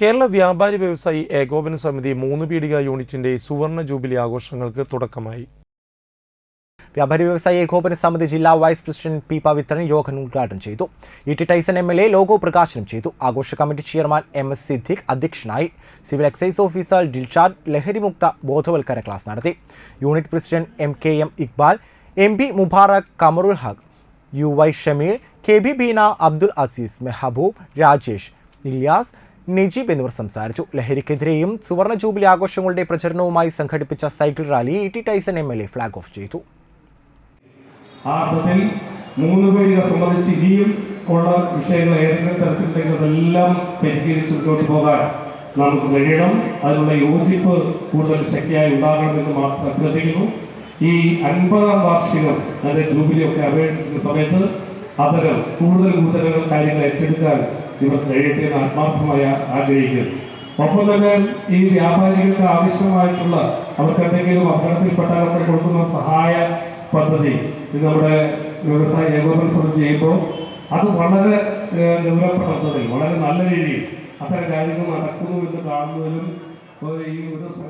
കേരള വ്യാപാരി വ്യവസായി ഏകോപന സമിതി മൂന്ന് പീടിക യൂണിറ്റിന്റെ സുവർണ ജൂബിലി ആഘോഷങ്ങൾക്ക് തുടക്കമായി. വ്യാപാരി വ്യവസായി ഏകോപന സമിതി ജില്ലാ വൈസ് പ്രസിഡന്റ് പി പവിത്രൻ യോഗം ഉദ്ഘാടനം ചെയ്തു. E T Tyson M L A logo പ്രകാശനം ചെയ്തു. ആഘോഷ committee chairman M S Siddique അധ്യക്ഷനായി. സിവിൽ എക്സൈസ് ഓഫീസർ ദിൽഷാദ് ലഹരിമുക്ത ബോധവൽക്കരണ ക്ലാസ് നടത്തി. Unit president M K M Iqbal M P Mubarak Kamarul Haq U Y Shameer K B Beena Abdul Aziz Mehboob Rajesh Ilyas Najeeb എന്നിവർ സംസാരിച്ചു. ലഹരിക്കെതിരെയും സുവർണ jubilee ആഘോഷങ്ങളുടെ പ്രചരണവുമായി സംഘടിപ്പിച്ച cycle rally E T Tyson M L A flag off ചെയ്തു. ആ അർത്ഥത്തിൽ സംബന്ധിച്ച് ഇനിയും ഉള്ള വിഷയങ്ങൾ ഏതെങ്കിലും തരത്തിലുണ്ടെങ്കിൽ അതെല്ലാം പരിഹരിച്ച് മുന്നോട്ട് പോകാൻ നമുക്ക് കഴിയണം. അതിനുള്ള യോജിപ്പ് കൂടുതൽ ശക്തിയായി ഉണ്ടാകണമെന്ന് മാത്രം അഭ്യർത്ഥിക്കുന്നു. ഈ അൻപതാം വാർഷികം അതിന്റെ ജൂബിലി ഒക്കെ അപേക്ഷിക്കുന്ന സമയത്ത് അത്തരം കൂടുതൽ കൂടുതൽ കാര്യങ്ങൾ ഏറ്റെടുക്കാൻ ഇവർക്ക് കഴിയട്ടെ എന്ന് ആത്മാർത്ഥമായി ആഗ്രഹിക്കുന്നു. ഒപ്പം തന്നെ ഈ വ്യാപാരികൾക്ക് ആവശ്യമായിട്ടുള്ള അവർക്ക് എന്തെങ്കിലും അപകടത്തിൽപ്പെട്ടാലൊക്കെ കൊടുക്കുന്ന സഹായ പദ്ധതി ഇത് നമ്മുടെ വ്യവസായ ഏകോപന ചെയ്യുമ്പോൾ അത് വളരെ ഗൗരവപ്പെട്ട വളരെ നല്ല രീതിയിൽ അത്തരം കാര്യങ്ങൾ നടക്കുന്നു എന്ന് കാണുന്നതിലും ഈ ഒരു